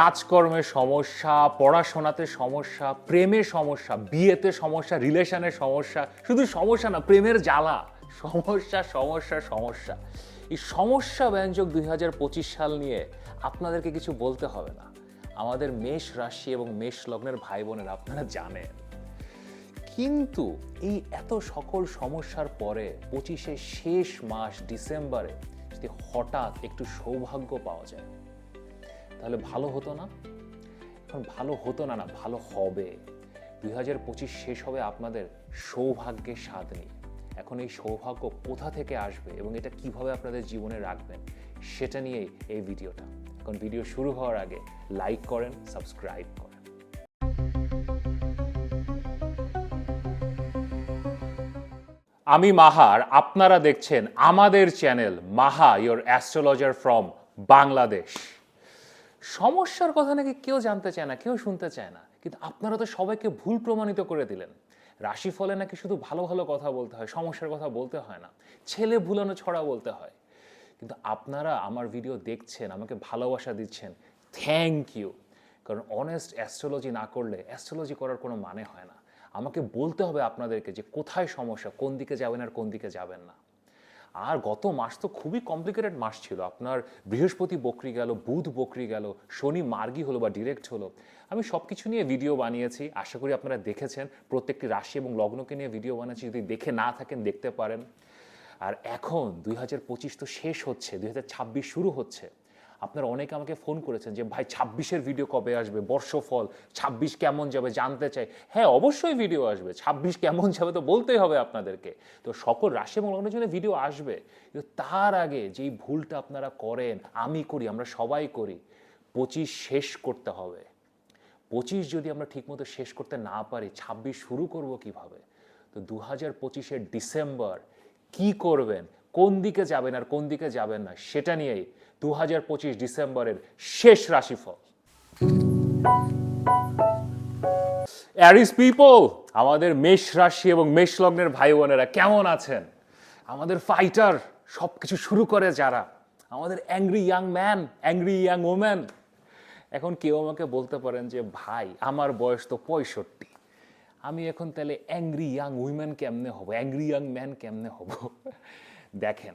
কাজকর্মের সমস্যা, পড়াশোনাতে সমস্যা, প্রেমে সমস্যা, বিয়েতে সমস্যা রিলেশনের সমস্যা, শুধু সমস্যা না, প্রেমের জ্বালা। সমস্যা সমস্যা সমস্যা। এই সমস্যা ব্যঞ্জক দুই সাল নিয়ে আপনাদেরকে কিছু বলতে হবে না। আমাদের মেষ রাশি এবং মেষ লগ্নের ভাই বোনেরা আপনারা জানেন। কিন্তু এই এত সকল সমস্যার পরে পঁচিশে শেষ মাস ডিসেম্বরে যদি হঠাৎ একটু সৌভাগ্য পাওয়া যায় তাহলে ভালো হতো না? এখন ভালো হতো না না, ভালো হবে। দুই হাজার পঁচিশ শেষ হবে আপনাদের সৌভাগ্যের স্বাদ নিয়ে। এখন এই সৌভাগ্য কোথা থেকে আসবে এবং এটা কীভাবে আপনাদের জীবনে রাখবেন, সেটা নিয়েই এই ভিডিওটা। এখন ভিডিও শুরু হওয়ার আগে লাইক করেন সাবস্ক্রাইব করেন। আমি মাহার, আপনারা দেখছেন আমাদের channel Maha your astrologer from Bangladesh সমস্যার কথা নাকি কেউ জানতে চায় না, কেউ শুনতে চায় না। কিন্তু আপনারা তো সবাইকে ভুল প্রমাণিত করে দিলেন। রাশিফলে নাকি শুধু ভালো ভালো কথা বলতে হয়, সমস্যার কথা বলতে হয় না। ছেলে ভুলানো ছড়া বলতে হয়। কিন্তু আপনারা আমার ভিডিও দেখছেন, আমাকে ভালোবাসা দিচ্ছেন থ্যাংক ইউ কারণ অনেস্ট অ্যাস্ট্রোলজি না করলে অ্যাস্ট্রোলজি করার কোনো মানে হয় না। আমাকে বলতে হবে আপনাদেরকে যে কোথায় সমস্যা, কোন দিকে যাবেন আর কোন দিকে যাবেন না। আর গত মাস তো খুবই কমপ্লিকেটেড মাস ছিল। আপনার বৃহস্পতি বকরি গেল, বুধ বকরি গেল, শনি মার্গি হলো বা ডিরেক্ট হলো। আমি সব কিছু নিয়ে ভিডিও বানিয়েছি, আশা করি আপনারা দেখেছেন। প্রত্যেকটি রাশি এবং লগ্নকে নিয়ে ভিডিও বানিয়েছি যদি দেখে না থাকেন, দেখতে পারেন। আর এখন দুই হাজার পঁচিশ তো শেষ হচ্ছে, দুই হাজার ছাব্বিশ শুরু হচ্ছে। আপনারা অনেকে আমাকে ফোন করেছেন যে, ভাই, ছাব্বিশের ভিডিও কবে আসবে? বর্ষফল, ছাব্বিশ কেমন যাবে? জানতে চাই। হ্যাঁ অবশ্যই ভিডিও আসবে। ছাব্বিশ কেমন যাবে তো বলতেই হবে আপনাদেরকে। তো সকল রাশি এবং লগ্নের জন্য ভিডিও আসবে। কিন্তু তার আগে যেই ভুলটা আপনারা করেন, আমি করি, আমরা সবাই করি, পঁচিশ শেষ করতে হবে। পঁচিশ যদি আমরা ঠিকমতো শেষ করতে না পারি, ছাব্বিশ শুরু করব কীভাবে? তো দু হাজার পঁচিশের ডিসেম্বর কি করবেন? কোন দিকে যাবেন আর কোন দিকে যাবেন না, সেটা নিয়েই দু হাজার পঁচিশ ডিসেম্বরের শেষ রাশিফল। অ্যারিস পিপল আমাদের মেষ রাশি এবং মেষ লগ্নের ভাই বোনেরা কেমন আছেন? আমাদের ফাইটার সব কিছু শুরু করে যারা, আমাদের angry young man angry young woman এখন কেউ আমাকে বলতে পারেন যে, ভাই, আমার বয়স তো পঁয়ষট্টি। আমি এখন তাহলে অ্যাংরি ইয়াং উইম্যান কেমনে হব? অ্যাংরি ইয়াং ম্যান কেমনে হব? দেখেন,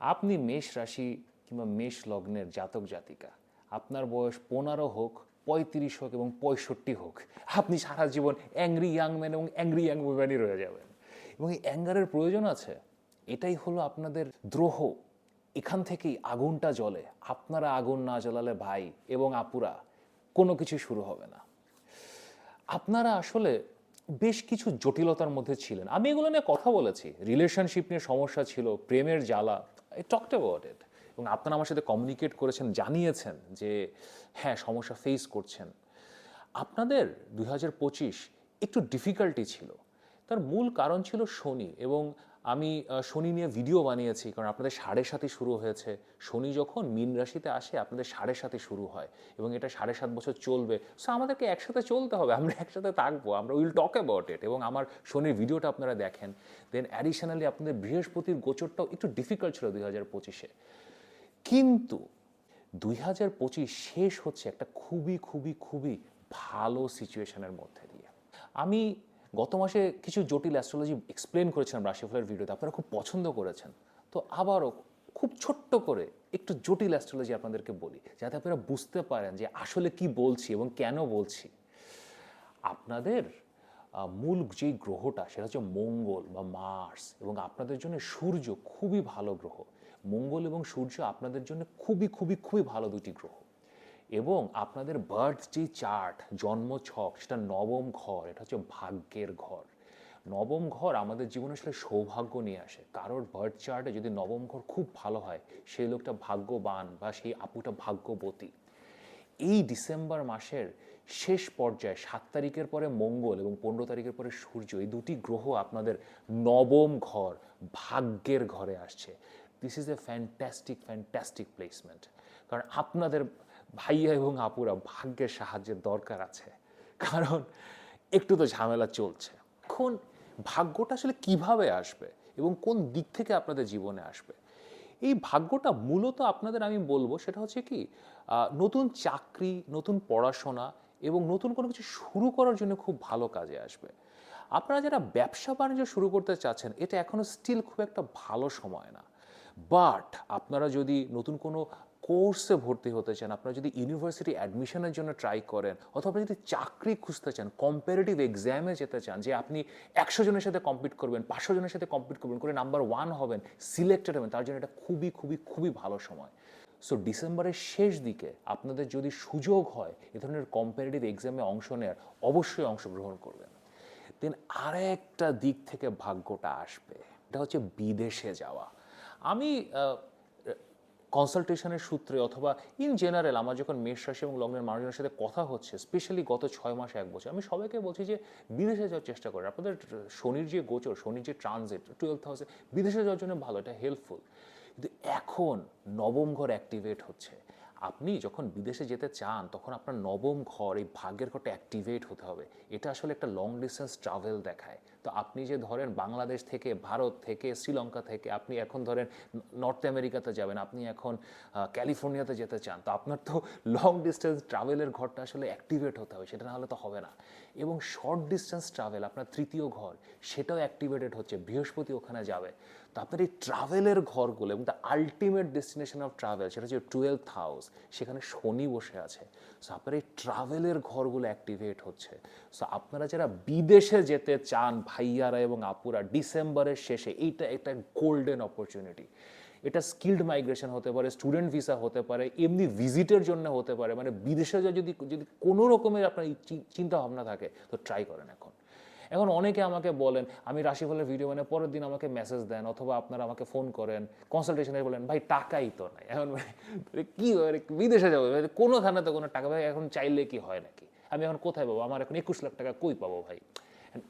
আপনি মেষ রাশি কিংবা মেষ লগ্নের জাতক জাতিকা, আপনার বয়স পনেরো হোক, পঁয়ত্রিশ হোক এবং পঁয়ষট্টি হোক, আপনি সারা জীবন অ্যাংরি ইয়াং ম্যান এবং অ্যাংরি ইয়াং উইম্যানই রয়ে যাবেন। এবং এই অ্যাঙ্গারের প্রয়োজন আছে, এটাই হলো আপনাদের দ্রোহ। এখান থেকেই আগুনটা জ্বলে, আপনারা আগুন না জ্বলালে ভাই এবং আপুরা কোনো কিছু শুরু হবে না। আপনারা আসলে বেশ কিছু জটিলতার মধ্যে ছিলেন। আমি এগুলো নিয়ে কথা বলেছি। রিলেশনশিপ নিয়ে সমস্যা ছিল, প্রেমের জ্বালা আই টকড অ্যাবাউট ইট এবং আপনারা আমার সাথে কমিউনিকেট করেছেন, জানিয়েছেন যে হ্যাঁ সমস্যা ফেস করছেন। আপনাদের দু হাজার পঁচিশ একটু ডিফিকাল্টি ছিল। তার মূল কারণ ছিল শনি এবং আমি শনি নিয়ে ভিডিও বানিয়েছি, কারণ আপনাদের সাড়ে সাথে শুরু হয়েছে। শনি যখন মিন রাশিতে আসে, আপনাদের সাড়ে সাথে শুরু হয় এবং এটা সাড়ে সাত বছর চলবে। সো আমাদেরকে একসাথে চলতে হবে, আমরা একসাথে থাকব, আমরা উইল টক অ্যাবাউট ইট এবং আমার শনির ভিডিওটা আপনারা দেখেন। দেন অ্যাডিশনালি আপনাদের বৃহস্পতির গোচরটাও একটু ডিফিকাল্ট ছিল দুই হাজার পঁচিশে। কিন্তু দুই হাজার পঁচিশ শেষ হচ্ছে একটা খুবই খুবই খুবই ভালো সিচুয়েশনের মধ্যে দিয়ে। আমি গত মাসে কিছু জটিল অ্যাস্ট্রোলজি এক্সপ্লেন করেছিলাম রাশিফলের ভিডিওতে আপনারা খুব পছন্দ করেছেন। তো আবারও খুব ছোট্ট করে একটু জটিল অ্যাস্ট্রোলজি আপনাদেরকে বলি, যাতে আপনারা বুঝতে পারেন যে আসলে কি বলছি এবং কেন বলছি। আপনাদের মূল যেই গ্রহটা, সেটা হচ্ছে মঙ্গল বা মার্স এবং আপনাদের জন্য সূর্য খুবই ভালো গ্রহ। মঙ্গল এবং সূর্য আপনাদের জন্য খুবই খুবই খুবই ভালো দুটি গ্রহ। এবং আপনাদের বার্থ যে চার্ট জন্ম ছক, সেটা নবম ঘর, এটা হচ্ছে ভাগ্যের ঘর। নবম ঘর আমাদের জীবনে আসলে সৌভাগ্য নিয়ে আসে। কারোর বার্থ চার্টে যদি নবম ঘর খুব ভালো হয়, সেই লোকটা ভাগ্যবান বা সেই আপুটা ভাগ্যবতী। এই ডিসেম্বর মাসের শেষ পর্যায়ে সাত তারিখের পরে মঙ্গল এবং পনেরো তারিখের পরে সূর্য, এই দুটি গ্রহ আপনাদের নবম ঘর, ভাগ্যের ঘরে আসছে। This is a fantastic fantastic placement কারণ আপনাদের ভাইয়া এবং আপুরা ভাগ্যের সাহায্যের দরকার আছে। কারণ একটু তো ঝামেলা চলছে। এখন ভাগ্যটা আসলে কীভাবে আসবে এবং কোন দিক থেকে আপনাদের জীবনে আসবে? এই ভাগ্যটা মূলত আপনাদের আমি বলব সেটা হচ্ছে কি নতুন চাকরি, নতুন পড়াশোনা এবং নতুন কোনো কিছু শুরু করার জন্য খুব ভালো কাজে আসবে। আপনারা যারা ব্যবসা বাণিজ্য শুরু করতে চাচ্ছেন, এটা এখনও স্টিল খুব একটা ভালো সময় না। বাট আপনারা যদি নতুন কোনো কোর্সে ভর্তি হতে চান, আপনারা যদি ইউনিভার্সিটি অ্যাডমিশনের জন্য ট্রাই করেন, অথবা যদি চাকরি খুঁজতে চান কম্পারেটিভ এক্সামে যেতে চান, যে আপনি একশো জনের সাথে কম্পিট করবেন, পাঁচশো জনের সাথে কম্পিট করবেন, করে নাম্বার ওয়ান হবেন সিলেক্টেড হবেন, তার জন্য এটা খুবই খুবই খুবই ভালো সময়। সো ডিসেম্বরের শেষ দিকে আপনাদের যদি সুযোগ হয়, এ ধরনের কম্পারেটিভ এক্সামে অংশ নেওয়ার অবশ্যই অংশগ্রহণ করবেন। দেন আরেকটা দিক থেকে ভাগ্যটা আসবে, এটা হচ্ছে বিদেশে যাওয়া। আমি কনসালটেশনের সূত্রে অথবা ইন জেনারেল আমার যখন মেষ রাশি এবং লগ্নের মানুষজনের সাথে কথা হচ্ছে স্পেশালি গত ছয় মাস এক বছর, আমি সবাইকে বলছি যে বিদেশে যাওয়ার চেষ্টা করে। আপনাদের শনির যে গোচর, শনির যে ট্রানজিট টুয়েলভ হাউসে বিদেশে যাওয়ার জন্য ভালো, এটা হেল্পফুল কিন্তু এখন নবম ঘর অ্যাক্টিভেট হচ্ছে। আপনি যখন বিদেশে যেতে চান, তখন আপনার নবম ঘর, এই ভাগ্যের ঘরটা অ্যাক্টিভেট হতে হবে। এটা আসলে একটা লং ডিস্টেন্স ট্রাভেল দেখায়। তো আপনি যে ধরেন বাংলাদেশ থেকে, ভারত থেকে, শ্রীলঙ্কা থেকে, আপনি এখন ধরেন নর্থ আমেরিকাতে যাবেন, আপনি এখন ক্যালিফোর্নিয়াতে যেতে চান, তো আপনার তো লং ডিস্টেন্স ট্রাভেলের ঘরটা আসলে অ্যাক্টিভেট হতে হবে, সেটা না হলে তো হবে না। এবং শর্ট ডিস্টেন্স ট্রাভেল আপনার তৃতীয় ঘর, সেটাও অ্যাক্টিভেটেড হচ্ছে, বৃহস্পতি ওখানে যাবে। তো আপনার এই ট্রাভেলের ঘরগুলো এবং the ultimate destination of travel সেটা হচ্ছে টুয়েলভ হাউস সেখানে শনি বসে আছে। সো আপনার এই ট্রাভেলের ঘরগুলো অ্যাক্টিভেট হচ্ছে। সো আপনারা যারা বিদেশে যেতে চান ভাইয়ারা এবং আপুরা ডিসেম্বরের শেষে এইটা একটা গোল্ডেন অপরচুনিটি এটা স্কিল্ড মাইগ্রেশন হতে পারে স্টুডেন্ট ভিসা হতে পারে, এমনি ভিজিটের জন্য হতে পারে। মানে বিদেশে যদি যদি কোনো রকমের আপনার চিন্তা ভাবনা থাকে, তো ট্রাই করেন এখন। এখন অনেকে আমাকে বলেন, আমি রাশিফলের ভিডিও মানে পরের দিন আমাকে মেসেজ দেন অথবা আপনারা আমাকে ফোন করেন কনসালটেশনে বলেন, ভাই, টাকাই তো নাই। এখন কি বিদেশে যাব? কোনোখানে তো কোনো টাকা, ভাই, এখন চাইলে কি হয় নাকি? আমি এখন কোথায় পাবো? আমার এখন একুশ লাখ টাকা কই পাবো ভাই?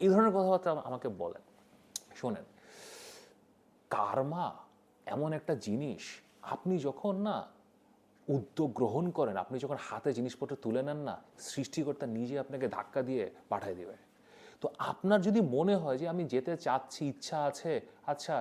এই ধরনের কথাবার্তা আমাকে বলেন। শোনেন, কার্মা এমন একটা জিনিস, আপনি যখন না উদ্যোগ গ্রহণ করেন, আপনি যখন হাতে জিনিসপত্র তুলে নেন না, সৃষ্টিকর্তা নিজে আপনাকে ধাক্কা দিয়ে পাঠিয়ে দেবে। তো আপনার যদি মনে হয় যে আমি যেতে চাচ্ছি, ইচ্ছা আছে আচ্ছা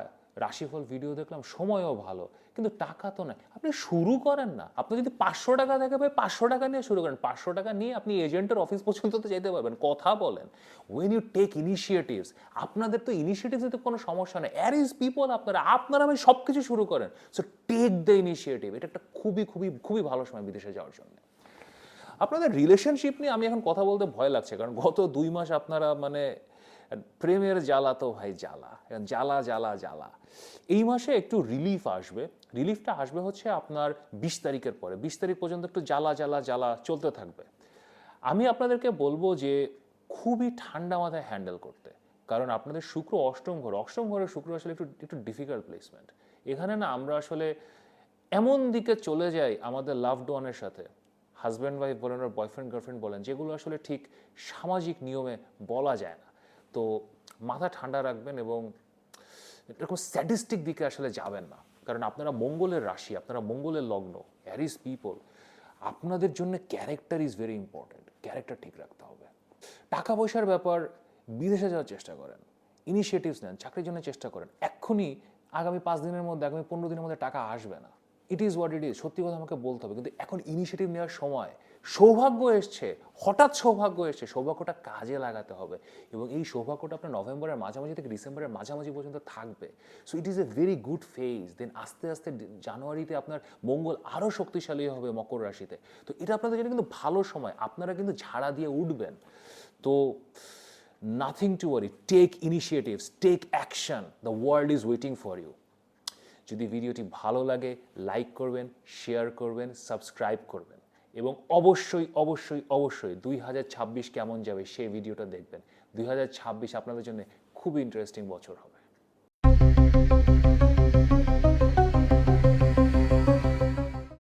রাশিফল ভিডিও দেখলাম, সময়ও ভালো, কিন্তু টাকা তো নাই। আপনি শুরু করেন না। আপনি যদি পাঁচশো টাকা থাকে ভাই পাঁচশো টাকা নিয়ে শুরু করেন, পাঁচশো টাকা নিয়ে আপনি এজেন্টের অফিস পর্যন্ত তো যেতে পারবেন, কথা বলেন। ওয়েন ইউ টেক ইনিশিয়েটিভস আপনাদের তো ইনিশিয়েটিভসে কোনো সমস্যা নেই। অ্যার ইজ পিপল আপনারা আপনারা ভাই সব কিছু শুরু করেন। সো টেক দ্য ইনিশিয়েটিভ এটা একটা খুবই খুবই খুবই ভালো সময় বিদেশে যাওয়ার জন্য। আপনাদের রিলেশনশিপ নিয়ে আমি এখন কথা বলতে ভয় লাগছে, কারণ গত দুই মাস আপনারা মানে প্রেমের জ্বালা তো ভাই জ্বালা। জ্বালা জ্বালা জ্বালা। এই মাসে একটু রিলিফ আসবে। রিলিফটা আসবে হচ্ছে আপনার বিশ তারিখের পরে। বিশ তারিখ পর্যন্ত একটু জ্বালা জ্বালা জ্বালা চলতে থাকবে। আমি আপনাদেরকে বলব যে খুবই ঠান্ডা মাথায় হ্যান্ডেল করতে। কারণ আপনাদের শুক্র অষ্টম ঘর। অষ্টম ঘরের শুক্র আসলে একটু একটু ডিফিকাল্ট প্লেসমেন্ট এখানে না আমরা আসলে এমন দিকে চলে যাই আমাদের লাভড ওয়ানের সাথে। হাজব্যান্ড ওয়াইফ বলেন আর বয়ফ্রেন্ড গার্লফ্রেন্ড বলেন, যেগুলো আসলে ঠিক সামাজিক নিয়মে বলা যায় না। তো মাথা ঠান্ডা রাখবেন এবং এরকম স্ট্যাটিস্টিক দিকে আসলে যাবেন না। কারণ আপনারা মঙ্গলের রাশি, আপনারা মঙ্গলের লগ্ন অ্যারিস পিপল আপনাদের জন্য character is very important character ঠিক রাখতে হবে। টাকা পয়সার ব্যাপার, বিদেশে যাওয়ার চেষ্টা করেন ইনিশিয়েটিভস নেন, চাকরির জন্য চেষ্টা করেন, এক্ষুনি আগামী পাঁচ দিনের মধ্যে, আগামী পনেরো দিনের মধ্যে টাকা আসবে না। It is what it is সত্যি কথা আমাকে বলতে হবে। কিন্তু এখন ইনিশিয়েটিভ নেওয়ার সময় সৌভাগ্য এসছে, হঠাৎ সৌভাগ্য এসছে, সৌভাগ্যটা কাজে লাগাতে হবে এবং এই সৌভাগ্যটা আপনার নভেম্বরের মাঝামাঝি থেকে ডিসেম্বরের মাঝামাঝি পর্যন্ত থাকবে। So it is a very good phase then আস্তে আস্তে জানুয়ারিতে আপনার মঙ্গল আরও শক্তিশালী হবে মকর রাশিতে। তো এটা আপনাদের জন্য কিন্তু ভালো সময়। আপনারা কিন্তু ঝাড়া দিয়ে উঠবেন। তো nothing to worry take initiatives take action the world is waiting for you যদি ভিডিওটি ভালো লাগে লাইক করবেন শেয়ার করবেন সাবস্ক্রাইব করবেন। এবং অবশ্যই অবশ্যই অবশ্যই দুই হাজার ছাব্বিশ কেমন যাবে সেই ভিডিওটা দেখবেন। দুই হাজার ছাব্বিশ আপনাদের জন্য খুব ইন্টারেস্টিং বছর হবে।